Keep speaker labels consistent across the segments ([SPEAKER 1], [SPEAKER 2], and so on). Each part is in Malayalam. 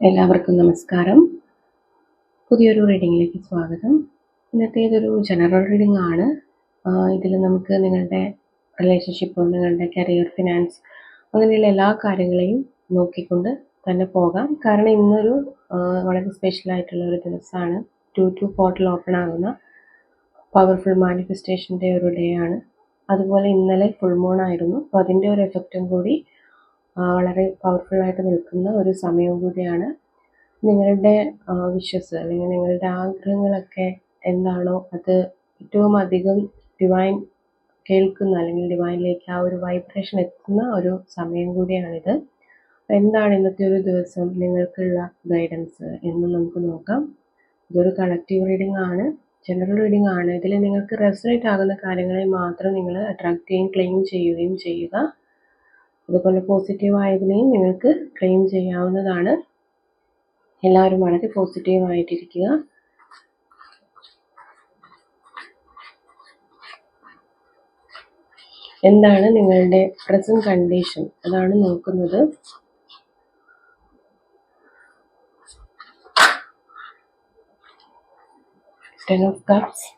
[SPEAKER 1] എല്ലാവർക്കും നമസ്കാരം. പുതിയൊരു റീഡിങ്ങിലേക്ക് സ്വാഗതം. ഇന്നത്തേതൊരു ജനറൽ റീഡിംഗ് ആണ്. ഇതിൽ നമുക്ക് നിങ്ങളുടെ റിലേഷൻഷിപ്പ് നിങ്ങളുടെ കരിയർ ഫിനാൻസ് അങ്ങനെയുള്ള എല്ലാ കാര്യങ്ങളെയും നോക്കിക്കൊണ്ട് തന്നെ പോകാം. കാരണം ഇന്നൊരു വളരെ സ്പെഷ്യൽ ആയിട്ടുള്ള ഒരു ദിവസമാണ്. ടു ടു പോർട്ടൽ ഓപ്പൺ ആകുന്ന പവർഫുൾ മാനിഫെസ്റ്റേഷന്റെ ഒരു ഡേ ആണ്. അതുപോലെ ഇന്നലെ ഫുൾ മൂൺ ആയിരുന്നു. അപ്പോൾ അതിന്റെ ഒരു എഫക്റ്റും കൂടി വളരെ പവർഫുൾ ആയിട്ട് നിൽക്കുന്ന ഒരു സമയവും കൂടിയാണ് നിങ്ങളുടെ വിഷസ് അല്ലെങ്കിൽ നിങ്ങളുടെ ആഗ്രഹങ്ങളൊക്കെ എന്താണോ അത് ഏറ്റവും അധികം ഡിവൈൻ കേൾക്കുന്ന അല്ലെങ്കിൽ ഡിവൈനിലേക്ക് ആ ഒരു വൈബ്രേഷൻ എത്തുന്ന ഒരു സമയം കൂടിയാണിത്. എന്താണ് ഇന്നത്തെ ഒരു ദിവസം? നിങ്ങൾക്കുള്ള ഗൈഡൻസ് എന്ന് നമുക്ക് നോക്കാം. ഇതൊരു കളക്റ്റീവ് റീഡിംഗ് ആണ്. ജനറൽ റീഡിംഗ് ആണ്. ഇതിൽ നിങ്ങൾക്ക് റെസനേറ്റ് ആകുന്ന കാര്യങ്ങളെ മാത്രം നിങ്ങൾ അട്രാക്ട് ചെയ്യുകയും ക്ലെയിം ചെയ്യുകയും ചെയ്യുക. അതുപോലെ പോസിറ്റീവ് ആയതിനെയും നിങ്ങൾക്ക് ക്ലെയിം ചെയ്യാവുന്നതാണ്. എല്ലാവരും വളരെ പോസിറ്റീവ് ആയിട്ടിരിക്കുക. എന്താണ് നിങ്ങളുടെ പ്രസന്റ് കണ്ടീഷൻ അതാണ് നോക്കുന്നത്. Ten of cups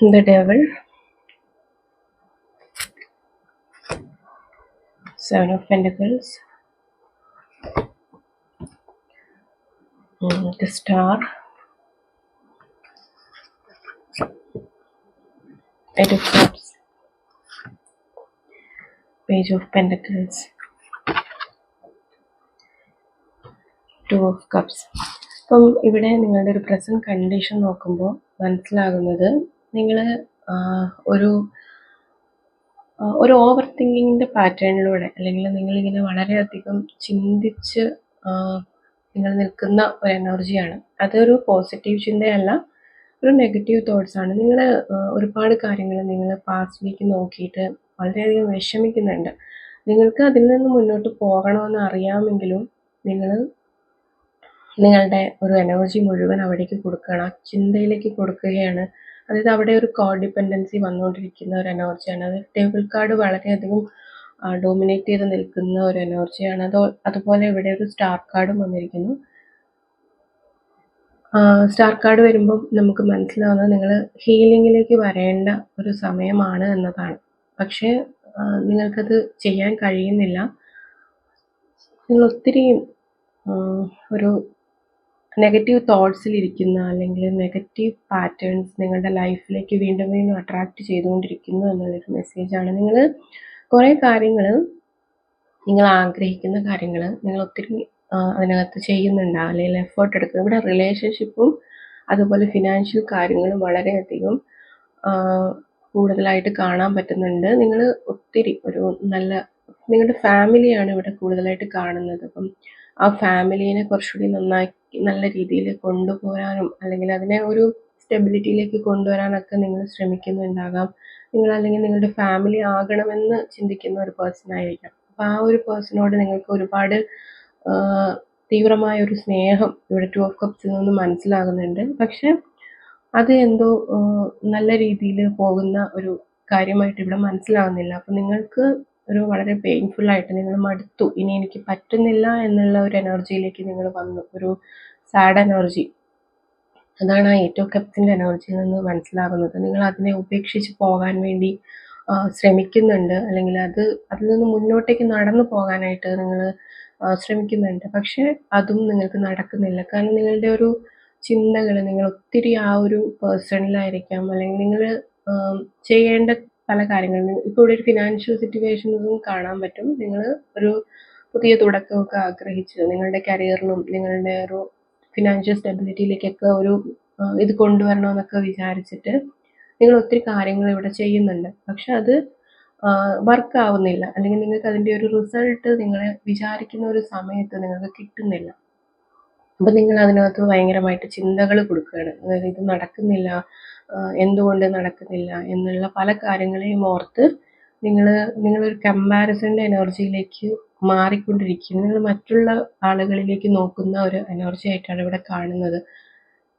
[SPEAKER 1] the devil seven of pentacles mm, the star eight of cups page of pentacles two of cups അപ്പം ഇവിടെ നിങ്ങളുടെ ഒരു പ്രസന്റ് കണ്ടീഷൻ നോക്കുമ്പോൾ മനസ്സിലാകുന്നത് നിങ്ങൾ ഒരു ഒരു ഓവർ തിങ്കിങ്ങിന്റെ പാറ്റേണിലൂടെ അല്ലെങ്കിൽ നിങ്ങളിങ്ങനെ വളരെയധികം ചിന്തിച്ച് നിങ്ങൾ നിൽക്കുന്ന ഒരു എനർജിയാണ്. അതൊരു പോസിറ്റീവ് ചിന്തയല്ല ഒരു നെഗറ്റീവ് തോട്ട്സാണ് നിങ്ങൾ ഒരുപാട് കാര്യങ്ങൾ നിങ്ങൾ പാസ്റ്റിലേക്ക് നോക്കിയിട്ട് വളരെയധികം വിഷമിക്കുന്നുണ്ട്. നിങ്ങൾക്ക് അതിൽ നിന്ന് മുന്നോട്ട് പോകണമെന്ന് അറിയാമെങ്കിലും നിങ്ങൾ നിങ്ങളുടെ ഒരു എനർജി മുഴുവൻ അവിടേക്ക് കൊടുക്കുകയാണ്. ആ ചിന്തയിലേക്ക് കൊടുക്കുകയാണ്. അതായത് അവിടെ ഒരു കോ ഡിപ്പെൻഡൻസി വന്നുകൊണ്ടിരിക്കുന്ന ഒരു എനർജിയാണ് അത് ടേബിൾ കാർഡ് വളരെയധികം ഡോമിനേറ്റ് ചെയ്ത് നിൽക്കുന്ന ഒരു എനർജിയാണ് അത് അതുപോലെ ഇവിടെ ഒരു സ്റ്റാർ കാർഡും വന്നിരിക്കുന്നു. സ്റ്റാർ കാർഡ് വരുമ്പോൾ നമുക്ക് മനസ്സിലാവുന്നത് നിങ്ങൾ ഹീലിങ്ങിലേക്ക് വരേണ്ട ഒരു സമയമാണ് എന്നതാണ്. പക്ഷേ നിങ്ങൾക്കത് ചെയ്യാൻ കഴിയുന്നില്ല. നിങ്ങൾ ഒത്തിരി ഒരു നെഗറ്റീവ് തോട്ട്സിലിരിക്കുന്ന അല്ലെങ്കിൽ നെഗറ്റീവ് പാറ്റേൺസ് നിങ്ങളുടെ ലൈഫിലേക്ക് വീണ്ടും വീണ്ടും അട്രാക്റ്റ് ചെയ്തുകൊണ്ടിരിക്കുന്നു എന്നുള്ളൊരു മെസ്സേജാണ് നിങ്ങൾ കുറേ കാര്യങ്ങൾ നിങ്ങൾ ആഗ്രഹിക്കുന്ന കാര്യങ്ങൾ നിങ്ങൾ ഒത്തിരി അതിനകത്ത് ചെയ്യുന്നുണ്ടാവും അല്ലെങ്കിൽ എഫേർട്ട് എടുക്കുന്നത്. ഇവിടെ റിലേഷൻഷിപ്പും അതുപോലെ ഫിനാൻഷ്യൽ കാര്യങ്ങളും വളരെയധികം കൂടുതലായിട്ട് കാണാൻ പറ്റുന്നുണ്ട്. നിങ്ങൾ ഒത്തിരി ഒരു നല്ല നിങ്ങളുടെ ഫാമിലിയാണ് ഇവിടെ കൂടുതലായിട്ട് കാണുന്നത്. അപ്പം ആ ഫാമിലീനെ കുറച്ചുകൂടി നന്നാക്കി നല്ല രീതിയിൽ കൊണ്ടുപോകാനും അല്ലെങ്കിൽ അതിനെ ഒരു സ്റ്റെബിലിറ്റിയിലേക്ക് കൊണ്ടുവരാനൊക്കെ നിങ്ങൾ ശ്രമിക്കുന്നുണ്ടാകാം. നിങ്ങൾ അല്ലെങ്കിൽ നിങ്ങളുടെ ഫാമിലി ആകണമെന്ന് ചിന്തിക്കുന്ന ഒരു പേഴ്സൺ ആയിരിക്കാം. അപ്പം ആ ഒരു പേഴ്സണോട് നിങ്ങൾക്ക് ഒരുപാട് തീവ്രമായ ഒരു സ്നേഹം ഇവിടെ ടു ഓഫ് കപ്സിൽ നിന്ന് മനസ്സിലാകുന്നുണ്ട്. പക്ഷെ അത് എന്തോ നല്ല രീതിയിൽ പോകുന്ന ഒരു കാര്യമായിട്ട് ഇവിടെ മനസ്സിലാകുന്നില്ല. അപ്പം നിങ്ങൾക്ക് ഒരു വളരെ പെയിൻഫുൾ ആയിട്ട് നിങ്ങൾ മടുത്തു. ഇനി എനിക്ക് പറ്റുന്നില്ല എന്നുള്ള ഒരു എനർജിയിലേക്ക് നിങ്ങൾ വന്നു. ഒരു സാഡ് എനർജി അതാണ് ആ ഏറ്റവും കപ്പത്തിന്റെ എനർജിയിൽ നിന്ന് മനസ്സിലാകുന്നത് നിങ്ങൾ അതിനെ ഉപേക്ഷിച്ച് പോകാൻ വേണ്ടി ശ്രമിക്കുന്നുണ്ട്. അല്ലെങ്കിൽ അത് അതിൽ നിന്ന് മുന്നോട്ടേക്ക് നടന്നു പോകാനായിട്ട് നിങ്ങൾ ശ്രമിക്കുന്നുണ്ട്. പക്ഷേ അതും നിങ്ങൾക്ക് നടക്കുന്നില്ല. കാരണം നിങ്ങളുടെ ഒരു ചിന്തകൾ നിങ്ങൾ ഒത്തിരി ആ ഒരു പേഴ്സണിലായിരിക്കാം അല്ലെങ്കിൽ നിങ്ങൾ ചെയ്യേണ്ട പല കാര്യങ്ങളും. ഇപ്പോൾ ഇവിടെ ഒരു ഫിനാൻഷ്യൽ സിറ്റുവേഷൻസും കാണാൻ പറ്റും. നിങ്ങൾ ഒരു പുതിയ തുടക്കമൊക്കെ ആഗ്രഹിച്ച് നിങ്ങളുടെ കരിയറിലും നിങ്ങളുടെ ഒരു ഫിനാൻഷ്യൽ സ്റ്റെബിലിറ്റിയിലേക്കൊക്കെ ഒരു ഇത് കൊണ്ടുവരണമെന്നൊക്കെ വിചാരിച്ചിട്ട് നിങ്ങൾ ഒത്തിരി കാര്യങ്ങൾ ഇവിടെ ചെയ്യുന്നുണ്ട്. പക്ഷെ അത് വർക്ക് ആവുന്നില്ല. അല്ലെങ്കിൽ നിങ്ങൾക്ക് അതിന്റെ ഒരു റിസൾട്ട് നിങ്ങൾ വിചാരിക്കുന്ന ഒരു സമയത്ത് നിങ്ങൾക്ക് കിട്ടുന്നില്ല. അപ്പം നിങ്ങൾ അതിനകത്ത് ഭയങ്കരമായിട്ട് ചിന്തകൾ കൊടുക്കുകയാണ്. അതായത് ഇത് നടക്കുന്നില്ല. എന്തുകൊണ്ട് നടക്കുന്നില്ല എന്നുള്ള പല കാര്യങ്ങളെയും ഓർത്ത് നിങ്ങൾ നിങ്ങളൊരു കമ്പാരിസന്റെ എനർജിയിലേക്ക് മാറിക്കൊണ്ടിരിക്കും നിങ്ങൾ മറ്റുള്ള ആളുകളിലേക്ക് നോക്കുന്ന ഒരു എനർജി ആയിട്ടാണ് ഇവിടെ കാണുന്നത്.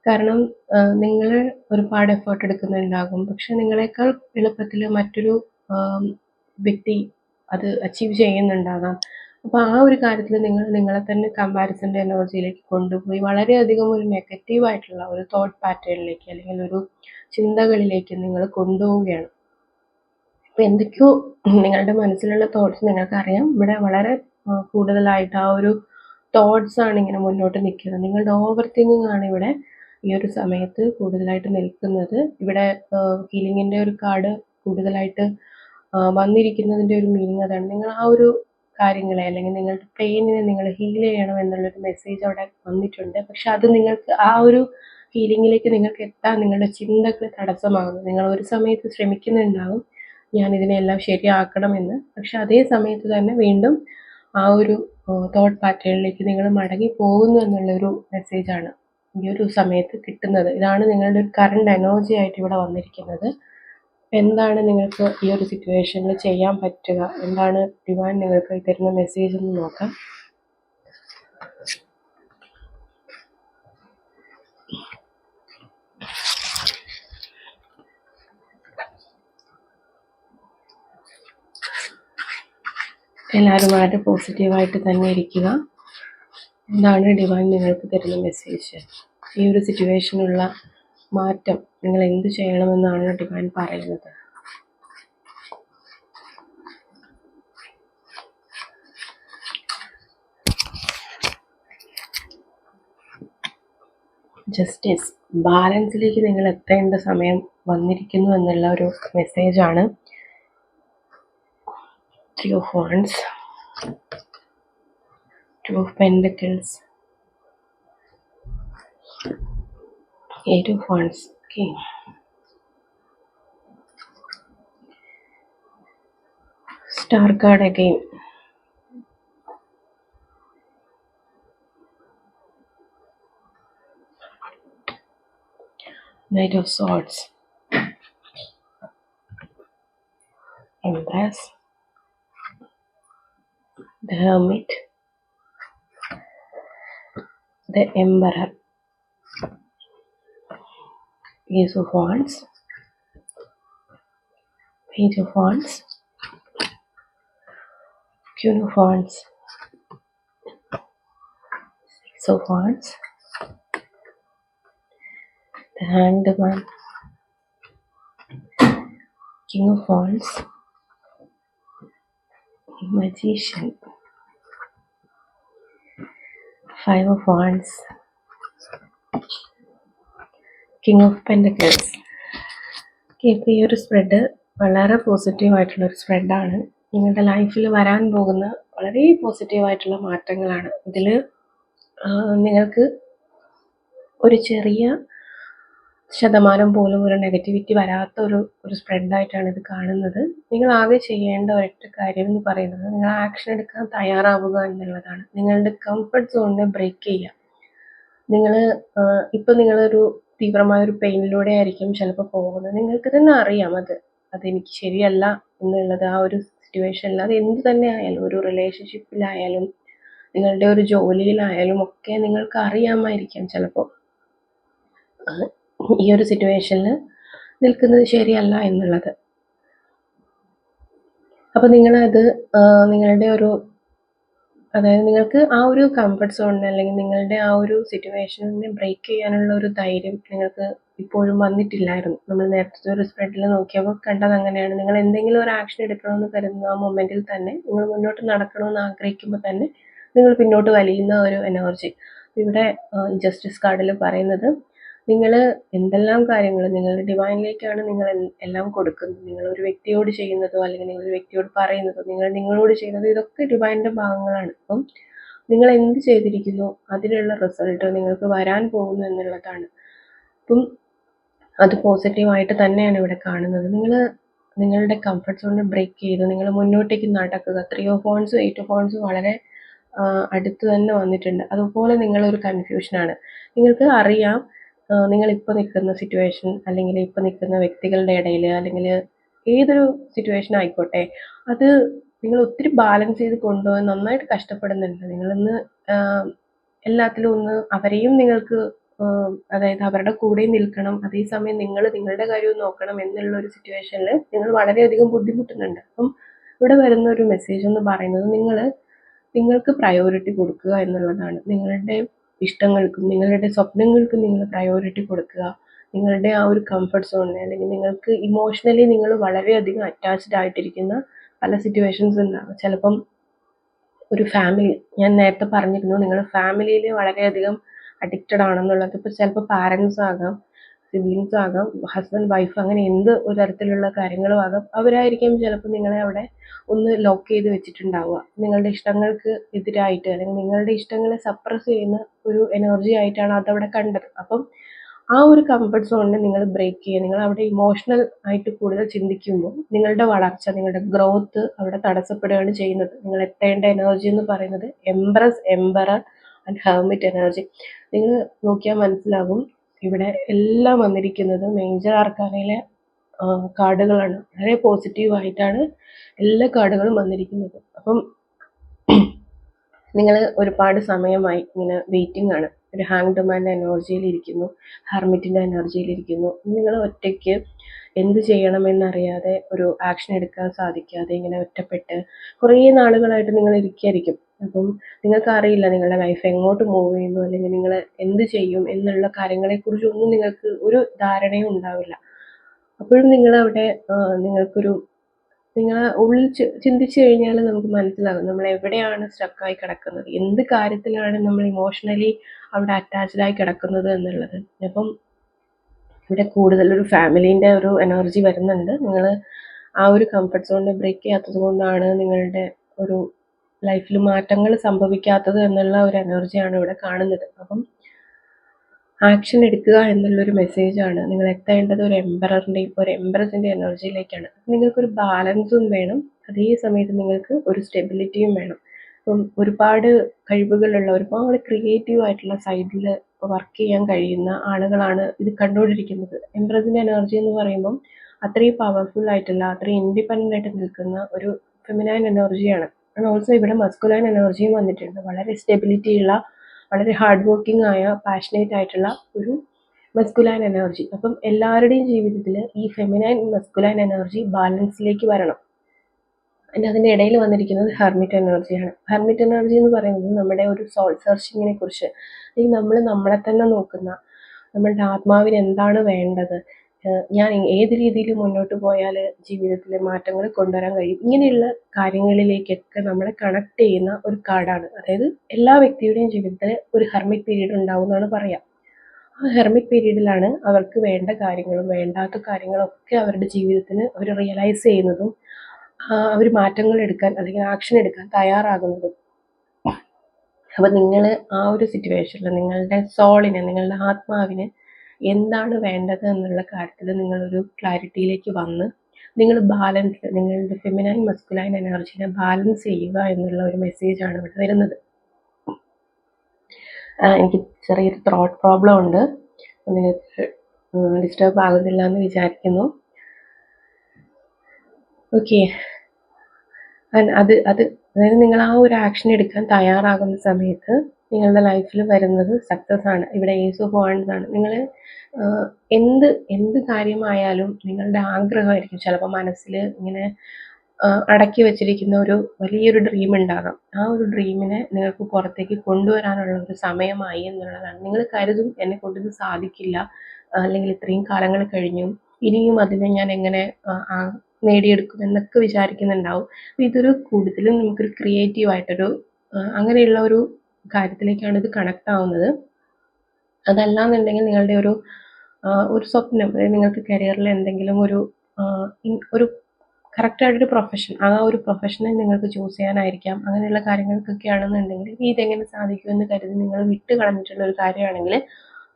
[SPEAKER 1] കാരണം നിങ്ങൾ ഒരുപാട് എഫേർട്ട് എടുക്കുന്നുണ്ടാകും. പക്ഷെ നിങ്ങളെക്കാൾ എളുപ്പത്തിൽ മറ്റൊരു വ്യക്തി അത് അച്ചീവ് ചെയ്യുന്നുണ്ടാകാം. അപ്പോൾ ആ ഒരു കാര്യത്തിൽ നിങ്ങൾ നിങ്ങളെ തന്നെ കമ്പാരിസന്റെ എനർജിയിലേക്ക് കൊണ്ടുപോയി വളരെയധികം ഒരു നെഗറ്റീവ് ആയിട്ടുള്ള ഒരു തോട്ട് പാറ്റേണിലേക്ക് അല്ലെങ്കിൽ ഒരു ചിന്തകളിലേക്ക് നിങ്ങൾ കൊണ്ടുപോവുകയാണ്. അപ്പോൾ എന്തൊക്കെയോ നിങ്ങളുടെ മനസ്സിലുള്ള തോട്ട്സ് നിങ്ങൾക്കറിയാം. ഇവിടെ വളരെ കൂടുതലായിട്ട് ആ ഒരു തോട്ട്സ് ആണ് ഇങ്ങനെ മുന്നോട്ട് നിൽക്കുന്നത്. നിങ്ങളുടെ ഓവർ തിങ്കിങ് ആണ് ഇവിടെ ഈ ഒരു സമയത്ത് കൂടുതലായിട്ട് നിൽക്കുന്നത്. ഇവിടെ ഹീലിങ്ങിന്റെ ഒരു കാർഡ് കൂടുതലായിട്ട് വന്നിരിക്കുന്നതിന്റെ ഒരു മീനിങ് അതാണ്. നിങ്ങൾ ആ ഒരു കാര്യങ്ങളെ അല്ലെങ്കിൽ നിങ്ങളുടെ പെയിനിനെ നിങ്ങൾ ഹീൽ ചെയ്യണം എന്നുള്ളൊരു മെസ്സേജ് അവിടെ വന്നിട്ടുണ്ട്. പക്ഷെ അത് നിങ്ങൾക്ക് ആ ഒരു ഹീലിങ്ങിലേക്ക് നിങ്ങൾക്ക് എത്താൻ നിങ്ങളുടെ ചിന്തകൾ തടസ്സമാകുന്നു. നിങ്ങൾ ഒരു സമയത്ത് ശ്രമിക്കുന്നുണ്ടാകും ഞാൻ ഇതിനെല്ലാം ശരിയാക്കണമെന്ന്. പക്ഷെ അതേ സമയത്ത് തന്നെ വീണ്ടും ആ ഒരു തോട്ട് പാറ്റേണിലേക്ക് നിങ്ങൾ മടങ്ങി പോകുന്നു എന്നുള്ളൊരു മെസ്സേജാണ് ഈ ഒരു സമയത്ത് കിട്ടുന്നത്. ഇതാണ് നിങ്ങളുടെ ഒരു കറണ്ട് എനർജി ആയിട്ട് ഇവിടെ വന്നിരിക്കുന്നത്. എന്താണ് നിങ്ങൾക്ക് ഈ ഒരു സിറ്റുവേഷനിൽ ചെയ്യാൻ പറ്റുക? എന്താണ് ഡിവാൻ നിങ്ങൾക്ക് തരുന്ന മെസ്സേജ് എന്ന് നോക്കാം. എല്ലാവരും വളരെ പോസിറ്റീവായിട്ട് തന്നെ ഇരിക്കുക. എന്താണ് ഡിവൈൻ നിങ്ങൾക്ക് തരുന്ന മെസ്സേജ് ഈ ഒരു സിറ്റുവേഷനുള്ള മാറ്റം നിങ്ങൾ എന്ത് ചെയ്യണമെന്നാണ് ഡിവൈൻ പറയുന്നത്. ജസ്റ്റിസ് ബാലൻസിലേക്ക് നിങ്ങൾ എത്തേണ്ട സമയം വന്നിരിക്കുന്നു എന്നുള്ള ഒരു മെസ്സേജാണ് two horns, two pentacles, eight of wands. Okay. Star card again. Knight of Swords. Empress the Hermit, the Emperor, Ace of Wands, Page of Wands, Queen of Wands, Six of Wands, the Hanged Man, King of Wands, Magician, Five of Wands, king of pentacles ഇപ്പോൾ ഈ ഒരു സ്പ്രെഡ് വളരെ പോസിറ്റീവ് ആയിട്ടുള്ള ഒരു സ്പ്രെഡാണ് നിങ്ങളുടെ ലൈഫിൽ വരാൻ പോകുന്ന വളരെ പോസിറ്റീവ് ആയിട്ടുള്ള മാറ്റങ്ങളാണ്. ഇതിൽ നിങ്ങൾക്ക് ഒരു ചെറിയ ശതമാനം പോലും ഒരു നെഗറ്റിവിറ്റി വരാത്ത ഒരു ഒരു സ്പ്രെഡായിട്ടാണ് ഇത് കാണുന്നത്. നിങ്ങൾ ആകെ ചെയ്യേണ്ട ഒരൊറ്റ കാര്യം എന്ന് പറയുന്നത് നിങ്ങൾ ആക്ഷൻ എടുക്കാൻ തയ്യാറാവുക എന്നുള്ളതാണ്. നിങ്ങളുടെ കംഫർട്ട് സോണിനെ ബ്രേക്ക് ചെയ്യുക. നിങ്ങൾ ഇപ്പം നിങ്ങളൊരു തീവ്രമായ ഒരു പെയിനിലൂടെ ആയിരിക്കും ചിലപ്പോൾ പോകുന്നത്. നിങ്ങൾക്ക് തന്നെ അറിയാം അത് അതെനിക്ക് ശരിയല്ല എന്നുള്ളത്. ആ ഒരു സിറ്റുവേഷനിൽ അത് എന്ത് തന്നെ ആയാലും ഒരു റിലേഷൻഷിപ്പിലായാലും നിങ്ങളുടെ ഒരു ജോലിയിലായാലും ഒക്കെ നിങ്ങൾക്ക് അറിയാമായിരിക്കാം ചിലപ്പോൾ ഈ ഒരു സിറ്റുവേഷനിൽ നിൽക്കുന്നത് ശരിയല്ല എന്നുള്ളത്. അപ്പോൾ നിങ്ങളത് നിങ്ങളുടെ ഒരു അതായത് നിങ്ങൾക്ക് ആ ഒരു കംഫർട്ട് സോണിന് അല്ലെങ്കിൽ നിങ്ങളുടെ ആ ഒരു സിറ്റുവേഷനെ ബ്രേക്ക് ചെയ്യാനുള്ള ഒരു ധൈര്യം നിങ്ങൾക്ക് ഇപ്പോഴും വന്നിട്ടില്ലായിരുന്നു. നമ്മൾ നേരത്തെ ഒരു സ്പ്രെഡിൽ നോക്കിയപ്പോൾ കണ്ടത് അങ്ങനെയാണ്. നിങ്ങൾ എന്തെങ്കിലും ഒരു ആക്ഷൻ എടുക്കണമെന്ന് കരുതുന്ന ആ മൊമെന്റിൽ തന്നെ നിങ്ങൾ മുന്നോട്ട് നടക്കണമെന്ന് ആഗ്രഹിക്കുമ്പോൾ തന്നെ നിങ്ങൾ പിന്നോട്ട് വലിയുന്ന ഒരു എനർജി ഇവിടെ ജസ്റ്റിസ് കാർഡിൽ പറയുന്നത് നിങ്ങൾ എന്തെല്ലാം കാര്യങ്ങൾ നിങ്ങളുടെ ഡിവൈനിലേക്കാണ് നിങ്ങൾ എല്ലാം കൊടുക്കുന്നത്. നിങ്ങൾ ഒരു വ്യക്തിയോട് ചെയ്യുന്നതോ അല്ലെങ്കിൽ നിങ്ങൾ ഒരു വ്യക്തിയോട് പറയുന്നതോ നിങ്ങൾ നിങ്ങളോട് ചെയ്യുന്നതോ ഇതൊക്കെ ഡിവൈന്റെ ഭാഗങ്ങളാണ്. അപ്പം നിങ്ങൾ എന്ത് ചെയ്തിരിക്കുന്നു അതിനുള്ള റിസൾട്ട് നിങ്ങൾക്ക് വരാൻ പോകുന്നു എന്നുള്ളതാണ്. അപ്പം അത് പോസിറ്റീവായിട്ട് തന്നെയാണ് ഇവിടെ കാണുന്നത്. നിങ്ങൾ നിങ്ങളുടെ കംഫർട്ട് സോണിനെ ബ്രേക്ക് ചെയ്ത് നിങ്ങൾ മുന്നോട്ടേക്ക് നടക്കുക. ത്രീ ഓഫ് ഫോൺസും എയ്റ്റ് ഓഫ് വളരെ അടുത്ത് തന്നെ വന്നിട്ടുണ്ട്. അതുപോലെ നിങ്ങളൊരു കൺഫ്യൂഷനാണ് നിങ്ങൾക്ക് അറിയാം നിങ്ങൾ ഇപ്പോൾ നിൽക്കുന്ന സിറ്റുവേഷൻ അല്ലെങ്കിൽ ഇപ്പോൾ നിൽക്കുന്ന വ്യക്തികളുടെ ഇടയിൽ അല്ലെങ്കിൽ ഏതൊരു സിറ്റുവേഷൻ ആയിക്കോട്ടെ അത് നിങ്ങൾ ഒത്തിരി ബാലൻസ് ചെയ്ത് കൊണ്ടുപോകാൻ നന്നായിട്ട് കഷ്ടപ്പെടുന്നുണ്ട്. നിങ്ങളിന്ന് എല്ലാത്തിലും ഒന്ന് അവരെയും നിങ്ങൾക്ക് അതായത് അവരുടെ കൂടെ നിൽക്കണം. അതേസമയം നിങ്ങൾ നിങ്ങളുടെ കാര്യവും നോക്കണം എന്നുള്ള ഒരു സിറ്റുവേഷനിൽ നിങ്ങൾ വളരെയധികം ബുദ്ധിമുട്ടുന്നുണ്ട്. അപ്പം ഇവിടെ വരുന്ന ഒരു മെസ്സേജ് എന്ന് പറയുന്നത് നിങ്ങൾ നിങ്ങൾക്ക് പ്രയോറിറ്റി കൊടുക്കുക എന്നുള്ളതാണ്. നിങ്ങളുടെ ഇഷ്ടങ്ങൾക്കും നിങ്ങളുടെ സ്വപ്നങ്ങൾക്കും നിങ്ങൾ പ്രയോറിറ്റി കൊടുക്കുക. നിങ്ങളുടെ ആ ഒരു കംഫർട്ട് സോണിനെ അല്ലെങ്കിൽ നിങ്ങൾക്ക് ഇമോഷണലി നിങ്ങൾ വളരെയധികം അറ്റാച്ച്ഡ് ആയിട്ടിരിക്കുന്ന പല സിറ്റുവേഷൻസ് ഉണ്ടാകും ചിലപ്പം ഒരു ഫാമിലി ഞാൻ നേരത്തെ പറഞ്ഞിരുന്നു നിങ്ങൾ ഫാമിലിയിൽ വളരെയധികം അഡിക്റ്റഡ് ആണെന്നുള്ളത്. ഇപ്പോൾ ചിലപ്പോൾ പാരൻസ് ആകാം. സിബ്ലിങ്സ് ആകാം ഹസ്ബൻഡ് വൈഫ് അങ്ങനെ എന്ത് ഒരു തരത്തിലുള്ള കാര്യങ്ങളും ആകാം അവരായിരിക്കും ചിലപ്പോൾ നിങ്ങളെ അവിടെ ഒന്ന് ലോക്ക് ചെയ്ത് വെച്ചിട്ടുണ്ടാവുക. നിങ്ങളുടെ ഇഷ്ടങ്ങൾക്ക് എതിരായിട്ട് അല്ലെങ്കിൽ നിങ്ങളുടെ ഇഷ്ടങ്ങളെ സപ്രസ് ചെയ്യുന്ന ഒരു എനർജി ആയിട്ടാണ് അതവിടെ കണ്ടത്. അപ്പം ആ ഒരു കംഫർട്ട് സോണിനെ നിങ്ങൾ ബ്രേക്ക് ചെയ്യുക. നിങ്ങൾ അവിടെ ഇമോഷണൽ ആയിട്ട് കൂടുതൽ ചിന്തിക്കുമ്പോൾ നിങ്ങളുടെ വളർച്ച നിങ്ങളുടെ ഗ്രോത്ത് അവിടെ തടസ്സപ്പെടുകയാണ് ചെയ്യുന്നത്. നിങ്ങൾ എത്തേണ്ട എനർജി എന്ന് പറയുന്നത് എംബ്രസ് എംബറ ആൻഡ് ഹെർമിറ്റ് എനർജി നിങ്ങൾ നോക്കിയാൽ മനസ്സിലാകും ഇവിടെ എല്ലാം വന്നിരിക്കുന്നത് മേജർ ആർക്കാനയിലെ കാർഡുകളാണ്. വളരെ പോസിറ്റീവ് ആയിട്ടാണ് എല്ലാ കാർഡുകളും വന്നിരിക്കുന്നത്. അപ്പം നിങ്ങൾ ഒരുപാട് സമയമായി ഇങ്ങനെ വെയിറ്റിംഗ് ആണ്. ഒരു ഇരിക്കുന്നു ഹെർമിറ്റിന്റെ എനർജിയിൽ ഇരിക്കുന്നു. നിങ്ങൾ ഒറ്റയ്ക്ക് എന്ത് ചെയ്യണമെന്നറിയാതെ ഒരു ആക്ഷൻ എടുക്കാൻ സാധിക്കാതെ ഇങ്ങനെ ഒറ്റപ്പെട്ട് കുറേ നാളുകളായിട്ട് നിങ്ങൾ ഇരിക്കുകയായിരിക്കും അപ്പം നിങ്ങൾക്ക് അറിയില്ല നിങ്ങളുടെ ലൈഫ് എങ്ങോട്ട് മൂവ് ചെയ്യുന്നു അല്ലെങ്കിൽ നിങ്ങൾ എന്ത് ചെയ്യും എന്നുള്ള കാര്യങ്ങളെക്കുറിച്ചൊന്നും നിങ്ങൾക്ക് ഒരു ധാരണയും ഉണ്ടാവില്ല. അപ്പോഴും നിങ്ങളവിടെ നിങ്ങൾക്കൊരു നിങ്ങൾ ഉള്ളിൽ ചിന്തിച്ചു കഴിഞ്ഞാൽ നമുക്ക് മനസ്സിലാകും നമ്മൾ എവിടെയാണ് സ്റ്റക്കായി കിടക്കുന്നത് എന്ത് കാര്യത്തിലാണ് നമ്മൾ ഇമോഷണലി അവിടെ അറ്റാച്ച്ഡ് ആയി കിടക്കുന്നത് എന്നുള്ളത്. അപ്പം ഇവിടെ കൂടുതൽ ഒരു ഫാമിലീന്റെ ഒരു എനർജി വരുന്നുണ്ട്. നിങ്ങൾ ആ ഒരു കംഫർട്ട് സോണിനെ ബ്രേക്ക് ചെയ്യാത്തത് കൊണ്ടാണ് നിങ്ങളുടെ ഒരു ലൈഫിൽ മാറ്റങ്ങൾ സംഭവിക്കാത്തത് എന്നുള്ള ഒരു എനർജിയാണ് ഇവിടെ കാണുന്നത്. അപ്പം ആക്ഷൻ എടുക്കുക എന്നുള്ളൊരു മെസ്സേജാണ്. നിങ്ങൾ എത്തേണ്ടത് ഒരു എംബററിന്റെയും ഒരു എംബറസിന്റെ എനർജിയിലേക്കാണ്. നിങ്ങൾക്കൊരു ബാലൻസും വേണം. അതേ സമയത്ത് നിങ്ങൾക്ക് ഒരു സ്റ്റെബിലിറ്റിയും വേണം. ഇപ്പം ഒരുപാട് കഴിവുകളുള്ള ഒരുപാട് ക്രിയേറ്റീവ് ആയിട്ടുള്ള സൈഡിൽ വർക്ക് ചെയ്യാൻ കഴിയുന്ന ആളുകളാണ് ഇത് കണ്ടുകൊണ്ടിരിക്കുന്നത്. എംബ്രസിന്റെ എനർജി എന്ന് പറയുമ്പം അത്രയും പവർഫുൾ ആയിട്ടുള്ള അത്രയും ഇൻഡിപെൻഡന്റ് ആയിട്ട് നിൽക്കുന്ന ഒരു ഫെമിനൈൻ എനർജിയാണ്. ആൻഡ് ഓൾസോ ഇവിടെ മസ്കുലൈൻ എനർജിയും വന്നിട്ടുണ്ട്. വളരെ സ്റ്റെബിലിറ്റി ഉള്ള വളരെ ഹാർഡ് വർക്കിംഗ് ആയ പാഷനേറ്റ് ആയിട്ടുള്ള ഒരു മസ്കുലൈൻ എനർജി അപ്പം എല്ലാവരുടെയും ജീവിതത്തിൽ ഈ ഫെമിനൈൻ മസ്കുലൈൻ എനർജി ബാലൻസിലേക്ക് വരണം. പിന്നെ അതിന്റെ ഇടയിൽ വന്നിരിക്കുന്നത് ഹെർമിറ്റ് എനർജിയാണ് ഹെർമിറ്റ് എനർജി എന്ന് പറയുന്നത് നമ്മുടെ ഒരു സോൾ സെർച്ചിങ്ങിനെ കുറിച്ച്. അല്ലെങ്കിൽ നമ്മൾ നമ്മളെ തന്നെ നോക്കുന്ന നമ്മളുടെ ആത്മാവിന് എന്താണ് വേണ്ടത്? ഞാൻ ഏത് രീതിയിൽ മുന്നോട്ട് പോയാൽ ജീവിതത്തിലെ മാറ്റങ്ങൾ കൊണ്ടുവരാൻ കഴിയും. ഇങ്ങനെയുള്ള കാര്യങ്ങളിലേക്കൊക്കെ നമ്മളെ കണക്ട് ചെയ്യുന്ന ഒരു കാർഡാണ് അതായത് എല്ലാ വ്യക്തിയുടെയും ജീവിതത്തിൽ ഒരു ഹെർമിക് പീരീഡ് ഉണ്ടാവും എന്നാണ് ആ ഹെർമിക് പീരീഡിലാണ് അവർക്ക് വേണ്ട കാര്യങ്ങളും വേണ്ടാത്ത കാര്യങ്ങളും ഒക്കെ അവരുടെ ജീവിതത്തിന് അവർ റിയലൈസ് ചെയ്യുന്നതും അവർ മാറ്റങ്ങൾ എടുക്കാൻ അല്ലെങ്കിൽ ആക്ഷൻ എടുക്കാൻ തയ്യാറാകുന്നതും. അപ്പം നിങ്ങൾ ആ ഒരു സിറ്റുവേഷനിൽ നിങ്ങളുടെ സോളിനെ നിങ്ങളുടെ ആത്മാവിന് എന്താണ് വേണ്ടത് എന്നുള്ള കാര്യത്തിൽ നിങ്ങളൊരു ക്ലാരിറ്റിയിലേക്ക് വന്ന് നിങ്ങൾ ബാലൻസ് നിങ്ങളുടെ ഫെമിനൈൻ മസ്കുലൈൻ എനർജിനെ ബാലൻസ് ചെയ്യുക എന്നുള്ള ഒരു മെസ്സേജാണ് ഇവിടെ വരുന്നത്. എനിക്ക് ചെറിയൊരു ത്രോട്ട് പ്രോബ്ലം ഉണ്ട്. നിങ്ങൾക്ക് ഡിസ്റ്റർബ് ആകുന്നില്ല എന്ന് വിചാരിക്കുന്നു. ഓക്കെ അത് അത് അതായത് നിങ്ങൾ ആ ഒരു ആക്ഷൻ എടുക്കാൻ തയ്യാറാകുന്ന സമയത്ത് നിങ്ങളുടെ ലൈഫിൽ വരുന്നത് സക്സസ് ആണ്. ഇവിടെ യേസു പോകേണ്ടതാണ്. നിങ്ങൾ എന്ത് എന്ത് കാര്യമായാലും നിങ്ങളുടെ ആഗ്രഹമായിരിക്കും. ചിലപ്പോൾ മനസ്സിൽ ഇങ്ങനെ അടക്കി വെച്ചിരിക്കുന്ന ഒരു വലിയൊരു ഡ്രീം ഉണ്ടാകാം. ആ ഒരു ഡ്രീമിനെ നിങ്ങൾക്ക് പുറത്തേക്ക് കൊണ്ടുവരാനുള്ള ഒരു സമയമായി എന്നുള്ളതാണ്. നിങ്ങൾ കരുതും എന്നെ കൊണ്ടിത് സാധിക്കില്ല. അല്ലെങ്കിൽ ഇത്രയും കാലങ്ങൾ കഴിഞ്ഞു. ഇനിയും അതിനെ ഞാൻ എങ്ങനെ നേടിയെടുക്കും എന്നൊക്കെ വിചാരിക്കുന്നുണ്ടാവും. ഇതൊരു കൂടുതലും നമുക്കൊരു ക്രിയേറ്റീവ് ആയിട്ടൊരു ആ, അങ്ങനെയുള്ള ഒരു കാര്യത്തിലേക്കാണ് ഇത് കണക്ട് ആവുന്നത്. അതല്ലാന്നുണ്ടെങ്കിൽ നിങ്ങളുടെ ഒരു ഒരു സ്വപ്നം അതായത് നിങ്ങൾക്ക് കരിയറിൽ എന്തെങ്കിലും ഒരു ഒരു കറക്റ്റായിട്ടൊരു പ്രൊഫഷൻ ആ ഒരു പ്രൊഫഷനെ നിങ്ങൾക്ക് ചൂസ് ചെയ്യാനായിരിക്കാം. അങ്ങനെയുള്ള കാര്യങ്ങൾക്കൊക്കെ ആണെന്നുണ്ടെങ്കിൽ ഇതെങ്ങനെ സാധിക്കുമെന്ന് കരുതി നിങ്ങൾ വിട്ട് കളഞ്ഞിട്ടുള്ള ഒരു കാര്യമാണെങ്കിൽ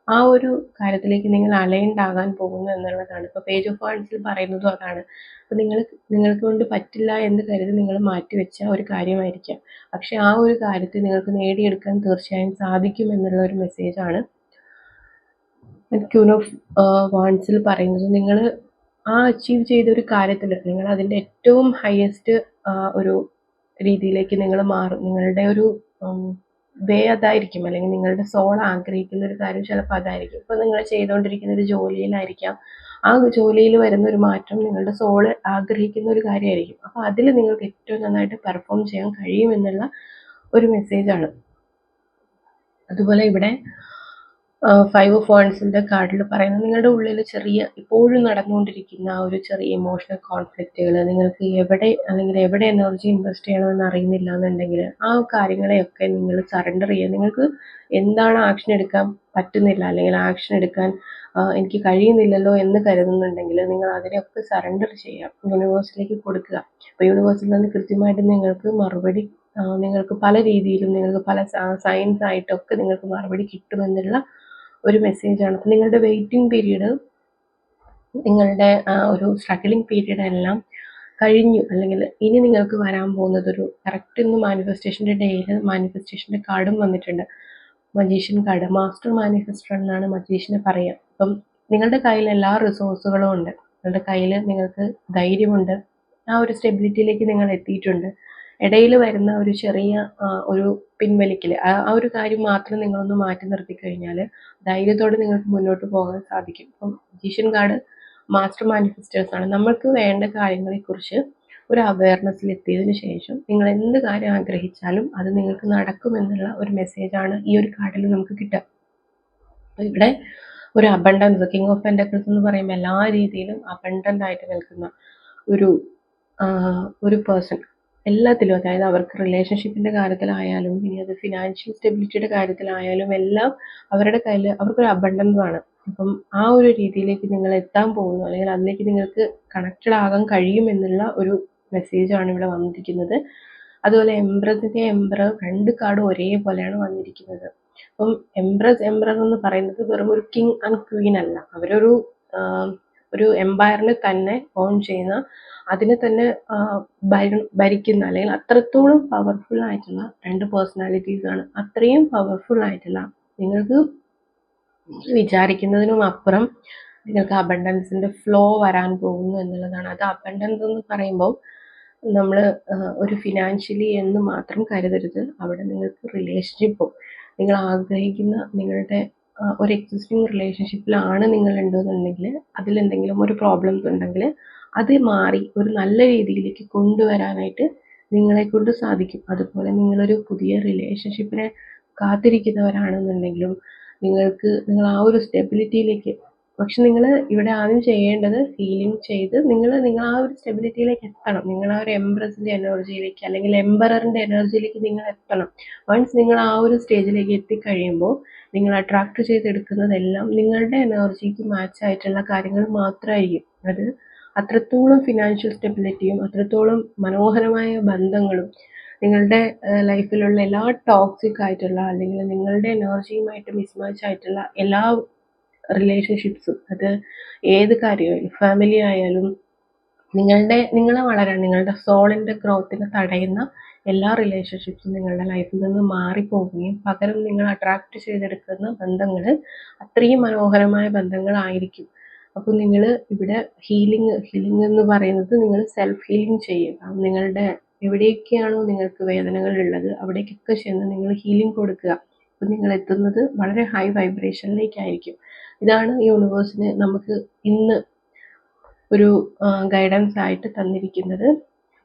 [SPEAKER 1] ആ ഒരു കാര്യത്തിലേക്ക് നിങ്ങൾ അലൈൻഡ് ആകാൻ പോകുന്നു എന്നുള്ളതാണ്. ഇപ്പോൾ പേജ് ഓഫ് വാൺസിൽ പറയുന്നതും അതാണ്. അപ്പോൾ നിങ്ങൾ നിങ്ങൾക്ക് കൊണ്ട് പറ്റില്ല എന്ന് കരുതി നിങ്ങൾ മാറ്റിവെച്ച ഒരു കാര്യമായിരിക്കാം. പക്ഷെ ആ ഒരു കാര്യത്തെ നിങ്ങൾക്ക് നേടിയെടുക്കാൻ തീർച്ചയായും സാധിക്കും എന്നുള്ള ഒരു മെസ്സേജ് മെസ്സേജാണ് ക്യൂൺ ഓഫ് വാൺസിൽ പറയുന്നത് നിങ്ങൾ ആ അച്ചീവ് ചെയ്ത ഒരു കാര്യത്തിൽ നിങ്ങൾ അതിന്റെ ഏറ്റവും ഹയസ്റ്റ് ഒരു രീതിയിലേക്ക് നിങ്ങൾ മാറും. നിങ്ങളുടെ ഒരു വേ അതായിരിക്കും. അല്ലെങ്കിൽ നിങ്ങളുടെ സോൾ ആഗ്രഹിക്കുന്ന ഒരു കാര്യം ചിലപ്പോൾ അതായിരിക്കും. ഇപ്പോൾ നിങ്ങൾ ചെയ്തുകൊണ്ടിരിക്കുന്ന ഒരു ജോലിയിലായിരിക്കാം. ആ ജോലിയിൽ വരുന്ന ഒരു മാറ്റം നിങ്ങളുടെ സോൾ ആഗ്രഹിക്കുന്ന ഒരു കാര്യമായിരിക്കും. അപ്പോൾ അതിൽ നിങ്ങൾക്ക് ഏറ്റവും നന്നായിട്ട് പെർഫോം ചെയ്യാൻ കഴിയുമെന്നുള്ള ഒരു മെസ്സേജാണ്. അതുപോലെ ഇവിടെ ഫൈവ് ഓഫ് വൺസിന്റെ കാർഡിൽ പറയുന്നത് നിങ്ങളുടെ ഉള്ളിൽ ചെറിയ ഇപ്പോഴും നടന്നുകൊണ്ടിരിക്കുന്ന ആ ഒരു ചെറിയ ഇമോഷണൽ കോൺഫ്ലിക്റ്റുകൾ നിങ്ങൾക്ക് എവിടെ അല്ലെങ്കിൽ എവിടെ എനർജി ഇൻവെസ്റ്റ് ചെയ്യണമെന്ന് അറിയുന്നില്ല എന്നുണ്ടെങ്കിൽ ആ കാര്യങ്ങളെയൊക്കെ നിങ്ങൾ സറണ്ടർ ചെയ്യുക നിങ്ങൾക്ക് എന്താണ് ആക്ഷൻ എടുക്കാൻ പറ്റുന്നില്ല അല്ലെങ്കിൽ ആക്ഷൻ എടുക്കാൻ എനിക്ക് കഴിയുന്നില്ലല്ലോ എന്ന് കരുതുന്നുണ്ടെങ്കിൽ നിങ്ങൾ അതിനെയൊക്കെ സറണ്ടർ ചെയ്യുക യൂണിവേഴ്സിലേക്ക് കൊടുക്കുക. അപ്പോൾ യൂണിവേഴ്സിൽ നിന്ന് കൃത്യമായിട്ട് നിങ്ങൾക്ക് മറുപടി നിങ്ങൾക്ക് പല രീതിയിലും നിങ്ങൾക്ക് പല സയൻസ് ആയിട്ടൊക്കെ നിങ്ങൾക്ക് മറുപടി കിട്ടുമെന്നുള്ള ഒരു മെസ്സേജാണ് അപ്പം നിങ്ങളുടെ വെയിറ്റിംഗ് പീരീഡ് നിങ്ങളുടെ ഒരു സ്ട്രഗിളിംഗ് പീരീഡ് എല്ലാം കഴിഞ്ഞു. അല്ലെങ്കിൽ ഇനി നിങ്ങൾക്ക് വരാൻ പോകുന്നത് ഒരു കറക്റ്റ് ഇന്ന് മാനിഫെസ്റ്റേഷന്റെ ഡേയിൽ മാനിഫെസ്റ്റേഷന്റെ കാർഡും വന്നിട്ടുണ്ട്. മജീഷ്യൻ കാർഡ് മാസ്റ്റർ മാനിഫെസ്റ്റർ എന്നാണ് മജീഷ്യനെ പറയുക അപ്പം നിങ്ങളുടെ കയ്യിൽ എല്ലാ റിസോഴ്സുകളും ഉണ്ട്. നിങ്ങളുടെ കയ്യിൽ നിങ്ങൾക്ക് ധൈര്യമുണ്ട്. ആ ഒരു സ്റ്റെബിലിറ്റിയിലേക്ക് നിങ്ങൾ എത്തിയിട്ടുണ്ട്. ഇടയിൽ വരുന്ന ഒരു ചെറിയ ഒരു പിൻവലിക്കൽ ആ ഒരു കാര്യം മാത്രം നിങ്ങളൊന്ന് മാറ്റി നിർത്തി കഴിഞ്ഞാൽ ധൈര്യത്തോടെ നിങ്ങൾക്ക് മുന്നോട്ട് പോകാൻ സാധിക്കും. ഇപ്പം ജീഷൻ കാർഡ് മാസ്റ്റർ മാനിഫെസ്റ്റേഴ്സ് ആണ്. നമ്മൾക്ക് വേണ്ട കാര്യങ്ങളെക്കുറിച്ച് ഒരു അവയർനെസ്സിൽ എത്തിയതിന് ശേഷം നിങ്ങൾ എന്ത് കാര്യം ആഗ്രഹിച്ചാലും അത് നിങ്ങൾക്ക് നടക്കുമെന്നുള്ള ഒരു മെസ്സേജാണ് ഈ ഒരു കാർഡിൽ നമുക്ക് കിട്ടുക. ഇവിടെ ഒരു അബണ്ടൻസ് കിങ് ഓഫ് പെൻഡക്കിൾസ് എന്ന് പറയുമ്പോൾ എല്ലാ രീതിയിലും അബണ്ടന്റ് ആയിട്ട് നിൽക്കുന്ന ഒരു ഒരു പേഴ്സൺ എല്ലാത്തിലും അതായത് അവർക്ക് റിലേഷൻഷിപ്പിന്റെ കാര്യത്തിലായാലും ഇനി അത് ഫിനാൻഷ്യൽ സ്റ്റെബിലിറ്റിയുടെ കാര്യത്തിലായാലും എല്ലാം അവരുടെ കയ്യിൽ അവർക്കൊരു അബണ്ടൻസ് ആണ്. അപ്പം ആ ഒരു രീതിയിലേക്ക് നിങ്ങൾ എത്താൻ പോകുന്നു അല്ലെങ്കിൽ അതിലേക്ക് നിങ്ങൾക്ക് കണക്റ്റഡ് ആകാൻ കഴിയുമെന്നുള്ള ഒരു മെസ്സേജാണ് ഇവിടെ വന്നിരിക്കുന്നത്. അതുപോലെ എംബ്രസിന്റെ എംബ്രർ രണ്ട് കാർഡും ഒരേപോലെയാണ് വന്നിരിക്കുന്നത്. അപ്പം എംബ്രസ് എംബ്രർ എന്ന് പറയുന്നത് വെറും ഒരു കിങ് ആൻഡ് ക്വീൻ അല്ല. അവരൊരു ഒരു എംപയറിനെ തന്നെ ഓൺ ചെയ്യുന്ന അതിനെ തന്നെ ഭരിക്കുന്ന അല്ലെങ്കിൽ അത്രത്തോളം പവർഫുൾ ആയിട്ടുള്ള രണ്ട് ആണ്. അത്രയും പവർഫുൾ ആയിട്ടുള്ള നിങ്ങൾക്ക് വിചാരിക്കുന്നതിനും അപ്പുറം നിങ്ങൾക്ക് അബണ്ടൻസിന്റെ ഫ്ലോ വരാൻ പോകുന്നു എന്നുള്ളതാണ്. അത് അബണ്ടൻസ് എന്ന് പറയുമ്പോൾ നമ്മൾ ഒരു ഫിനാൻഷ്യലി എന്ന് മാത്രം കരുതരുത്. അവിടെ നിങ്ങൾക്ക് റിലേഷൻഷിപ്പും നിങ്ങൾ ആഗ്രഹിക്കുന്ന നിങ്ങളുടെ ഒരു എക്സിസ്റ്റിംഗ് റിലേഷൻഷിപ്പിലാണ് നിങ്ങൾ ഉണ്ടെന്നുണ്ടെങ്കിൽ അതിലെന്തെങ്കിലും ഒരു പ്രോബ്ലംസ് ഉണ്ടെങ്കിൽ അത് മാറി ഒരു നല്ല രീതിയിലേക്ക് കൊണ്ടുവരാനായിട്ട് നിങ്ങളെ കൊണ്ട് സാധിക്കും. അതുപോലെ നിങ്ങളൊരു പുതിയ റിലേഷൻഷിപ്പിനെ കാത്തിരിക്കുന്നവരാണെന്നുണ്ടെങ്കിലും നിങ്ങൾക്ക് നിങ്ങൾ ആ ഒരു സ്റ്റെബിലിറ്റിയിലേക്ക് പക്ഷെ നിങ്ങൾ ഇവിടെ ആദ്യം ചെയ്യേണ്ടത് ഹീലിംഗ് ചെയ്ത് നിങ്ങൾ നിങ്ങൾ ആ ഒരു സ്റ്റെബിലിറ്റിയിലേക്ക് എത്തണം. നിങ്ങൾ ആ ഒരു എംബ്രസിന്റെ എനർജിയിലേക്ക് അല്ലെങ്കിൽ എംബററിന്റെ എനർജിയിലേക്ക് നിങ്ങൾ എത്തണം. വൺസ് നിങ്ങൾ ആ ഒരു സ്റ്റേജിലേക്ക് എത്തിക്കഴിയുമ്പോൾ നിങ്ങൾ അട്രാക്ട് ചെയ്തെടുക്കുന്നതെല്ലാം നിങ്ങളുടെ എനർജിക്ക് മാച്ച് ആയിട്ടുള്ള കാര്യങ്ങൾ മാത്രമായിരിക്കും അത് അത്രത്തോളം ഫിനാൻഷ്യൽ സ്റ്റെബിലിറ്റിയും അത്രത്തോളം മനോഹരമായ ബന്ധങ്ങളും നിങ്ങളുടെ ലൈഫിലുള്ള എല്ലാ ടോക്സിക് ആയിട്ടുള്ള അല്ലെങ്കിൽ നിങ്ങളുടെ എനർജിയുമായിട്ട് മിസ്മാച്ച് ആയിട്ടുള്ള എല്ലാ റിലേഷൻഷിപ്സും അത് ഏത് കാര്യമായാലും ഫാമിലി ആയാലും നിങ്ങളുടെ നിങ്ങളെ വളരാൻ നിങ്ങളുടെ സോളിന്റെ ഗ്രോത്തിനെ തടയുന്ന എല്ലാ റിലേഷൻഷിപ്സും നിങ്ങളുടെ ലൈഫിൽ നിന്ന് മാറിപ്പോവുകയും പകരം നിങ്ങൾ അട്രാക്റ്റ് ചെയ്തെടുക്കുന്ന ബന്ധങ്ങൾ അത്രയും മനോഹരമായ ബന്ധങ്ങളായിരിക്കും. അപ്പോൾ നിങ്ങൾ ഇവിടെ ഹീലിംഗ് ഹീലിംഗ് എന്ന് പറയുന്നത് നിങ്ങൾ സെൽഫ് ഹീലിംഗ് ചെയ്യുക. നിങ്ങളുടെ എവിടെയൊക്കെയാണോ നിങ്ങൾക്ക് വേദനകൾ ഉള്ളത് അവിടേക്കൊക്കെ ചെന്ന് നിങ്ങൾ ഹീലിംഗ് കൊടുക്കുക. അപ്പോൾ നിങ്ങൾ എത്തുന്നത് വളരെ ഹൈ വൈബ്രേഷനിലേക്കായിരിക്കും ഇതാണ് യൂണിവേഴ്സിന് നമുക്ക് ഇന്ന് ഒരു ഗൈഡൻസ് ആയിട്ട് തന്നിരിക്കുന്നത്.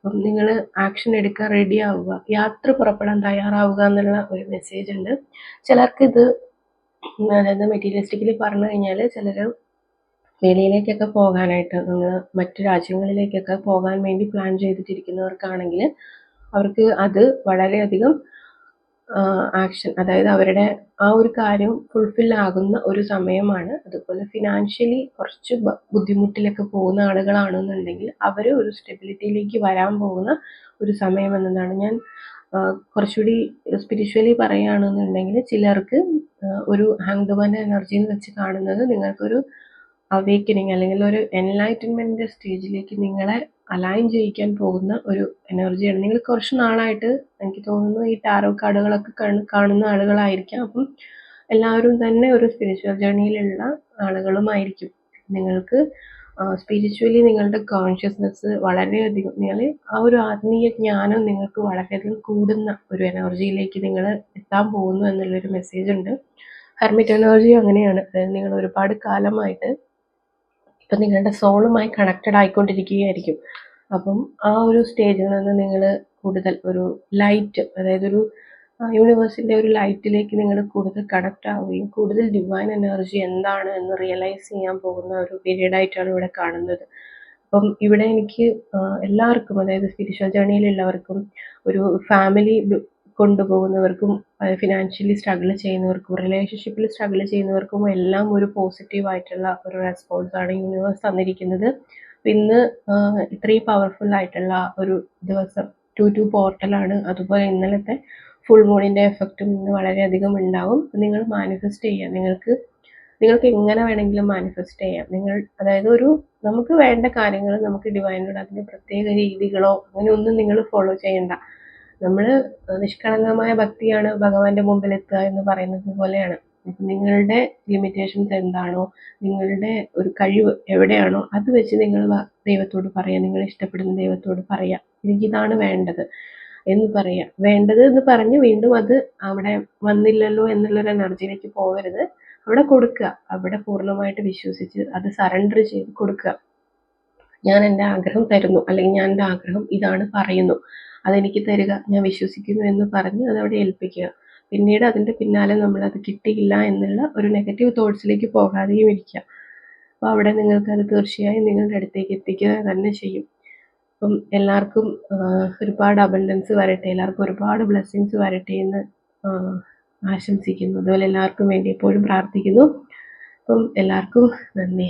[SPEAKER 1] അപ്പം നിങ്ങൾ ആക്ഷൻ എടുക്കാൻ റെഡി ആവുക യാത്ര പുറപ്പെടാൻ തയ്യാറാവുക എന്നുള്ള ഒരു മെസ്സേജ് ഉണ്ട്. ചിലർക്ക് ഇത് അതായത് മെറ്റീരിയലിസ്റ്റിക്കലി പറഞ്ഞു കഴിഞ്ഞാൽ ചിലർ വെളിയിലേക്കൊക്കെ പോകാനായിട്ട് നിങ്ങൾ മറ്റു രാജ്യങ്ങളിലേക്കൊക്കെ പോകാൻ വേണ്ടി പ്ലാൻ ചെയ്തിട്ടിരിക്കുന്നവർക്കാണെങ്കിൽ അവർക്ക് അത് വളരെയധികം ആക്ഷൻ അതായത് അവരുടെ ആ ഒരു കാര്യം ഫുൾഫിൽ ആകുന്ന ഒരു സമയമാണ്. അതുപോലെ ഫിനാൻഷ്യലി കുറച്ച് ബുദ്ധിമുട്ടിലൊക്കെ പോകുന്ന ആളുകളാണെന്നുണ്ടെങ്കിൽ അവർ ഒരു സ്റ്റെബിലിറ്റിയിലേക്ക് വരാൻ പോകുന്ന ഒരു സമയം എന്നതാണ്. ഞാൻ കുറച്ചുകൂടി സ്പിരിച്വലി പറയുകയാണെന്നുണ്ടെങ്കിൽ ചിലർക്ക് ഒരു ഹാങ്ഡുമാന്റെ എനർജി എന്ന് വെച്ച് കാണുന്നത് നിങ്ങൾക്കൊരു അവേക്കനിങ് അല്ലെങ്കിൽ ഒരു എൻലൈറ്റൻമെന്റ് സ്റ്റേജിലേക്ക് നിങ്ങളെ അലൈൻ ചെയ്യിക്കാൻ പോകുന്ന ഒരു എനർജിയാണ് നിങ്ങൾ കുറച്ച് നാളായിട്ട് എനിക്ക് തോന്നുന്നു ഈ ടാരോ കാർഡുകളൊക്കെ കാണുന്ന ആളുകളായിരിക്കാം. അപ്പം എല്ലാവരും തന്നെ ഒരു സ്പിരിച്വൽ ജേർണിയിലുള്ള ആളുകളുമായിരിക്കും. നിങ്ങൾക്ക് സ്പിരിച്വലി നിങ്ങളുടെ കോൺഷ്യസ്നെസ് വളരെയധികം നിങ്ങൾ ആ ഒരു ആത്മീയ ജ്ഞാനം നിങ്ങൾക്ക് വളരെയധികം കൂടുന്ന ഒരു എനർജിയിലേക്ക് നിങ്ങൾ എത്താൻ പോകുന്നു എന്നുള്ളൊരു മെസ്സേജ് ഉണ്ട്. ഹെർമിറ്റ് എനർജി അങ്ങനെയാണ്. അതായത് നിങ്ങൾ ഒരുപാട് കാലമായിട്ട് ഇപ്പം നിങ്ങളുടെ സോളുമായി കണക്റ്റഡ് ആയിക്കൊണ്ടിരിക്കുകയായിരിക്കും. അപ്പം ആ ഒരു സ്റ്റേജിൽ നിന്ന് നിങ്ങൾ കൂടുതൽ ഒരു ലൈറ്റ് അതായത് ഒരു യൂണിവേഴ്സിന്റെ ഒരു ലൈറ്റിലേക്ക് നിങ്ങൾ കൂടുതൽ കണക്റ്റ് ആവുകയും കൂടുതൽ ഡിവൈൻ എനർജി എന്താണ് എന്ന് റിയലൈസ് ചെയ്യാൻ പോകുന്ന ഒരു പീരീഡ് ആയിട്ടാണ് ഇവിടെ കാണുന്നത്. അപ്പം ഇവിടെ എനിക്ക് എല്ലാവർക്കും അതായത് സ്പിരിച്വൽ ജേണിയിലുള്ളവർക്കും ഒരു ഫാമിലി കൊണ്ടുപോകുന്നവർക്കും ഫിനാൻഷ്യലി സ്ട്രഗിൾ ചെയ്യുന്നവർക്കും റിലേഷൻഷിപ്പിൽ സ്ട്രഗിൾ ചെയ്യുന്നവർക്കും എല്ലാം ഒരു പോസിറ്റീവ് ആയിട്ടുള്ള ഒരു റെസ്പോൺസ് ആണ് യൂണിവേഴ്സ് തന്നിരിക്കുന്നത്. ഇന്ന് ഇത്രയും പവർഫുൾ ആയിട്ടുള്ള ഒരു ദിവസം ടു ടു പോർട്ടലാണ് അതുപോലെ ഇന്നലത്തെ ഫുൾ മൂണിന്റെ എഫക്റ്റും ഇന്ന് വളരെയധികം ഉണ്ടാവും. നിങ്ങൾ മാനിഫെസ്റ്റ് ചെയ്യാം. നിങ്ങൾക്ക് നിങ്ങൾക്ക് എങ്ങനെ വേണമെങ്കിലും മാനിഫെസ്റ്റ് ചെയ്യാം. നിങ്ങൾ അതായത് ഒരു നമുക്ക് വേണ്ട കാര്യങ്ങൾ നമുക്ക് ഡിവൈനോട് അതിന്റെ പ്രത്യേക രീതികളോ അങ്ങനെ ഒന്നും നിങ്ങൾ ഫോളോ ചെയ്യണ്ട. നമ്മൾ നിഷ്കളങ്കമായ ഭക്തിയാണ് ഭഗവാന്റെ മുമ്പിൽ എത്തുക എന്ന് പറയുന്നത് പോലെയാണ്. നിങ്ങളുടെ ലിമിറ്റേഷൻസ് എന്താണോ നിങ്ങളുടെ ഒരു കഴിവ് എവിടെയാണോ അത് വെച്ച് നിങ്ങൾ ദൈവത്തോട് പറയാം നിങ്ങൾ ഇഷ്ടപ്പെടുന്ന ദൈവത്തോട് പറയാം. എനിക്കിതാണ് വേണ്ടത് എന്ന് പറയാം. വേണ്ടത് എന്ന് പറഞ്ഞ് വീണ്ടും അത് അവിടെ വന്നില്ലല്ലോ എന്നുള്ളൊരു എനർജിയിലേക്ക് പോകരുത് അവിടെ കൊടുക്കുക. അവിടെ പൂർണമായിട്ട് വിശ്വസിച്ച് അത് സറണ്ടർ ചെയ്ത് കൊടുക്കുക. ഞാൻ എന്റെ ആഗ്രഹം തരുന്നു അല്ലെങ്കിൽ ഞാൻ എന്റെ ആഗ്രഹം ഇതാണ് പറയുന്നു. അതെനിക്ക് തരിക ഞാൻ വിശ്വസിക്കുന്നു എന്ന് പറഞ്ഞ് അതവിടെ ഏൽപ്പിക്കുക. പിന്നീട് അതിന്റെ പിന്നാലെ നമ്മൾ അത് കിട്ടിയില്ല എന്നുള്ള ഒരു നെഗറ്റീവ് തോട്ട്സിലേക്ക് പോകാതെയും ഇരിക്കുക. അപ്പോൾ അവിടെ നിങ്ങൾക്കത് തീർച്ചയായും നിങ്ങളുടെ അടുത്തേക്ക് എത്തിക്കുക തന്നെ ചെയ്യും. അപ്പം എല്ലാവർക്കും ഒരുപാട് അബണ്ടൻസ് വരട്ടെ എല്ലാവർക്കും ഒരുപാട് ബ്ലെസ്സിങ്സ് വരട്ടെ എന്ന് ആശംസിക്കുന്നു. അതുപോലെ എല്ലാവർക്കും വേണ്ടി എപ്പോഴും പ്രാർത്ഥിക്കുന്നു. അപ്പം എല്ലാവർക്കും നന്ദി.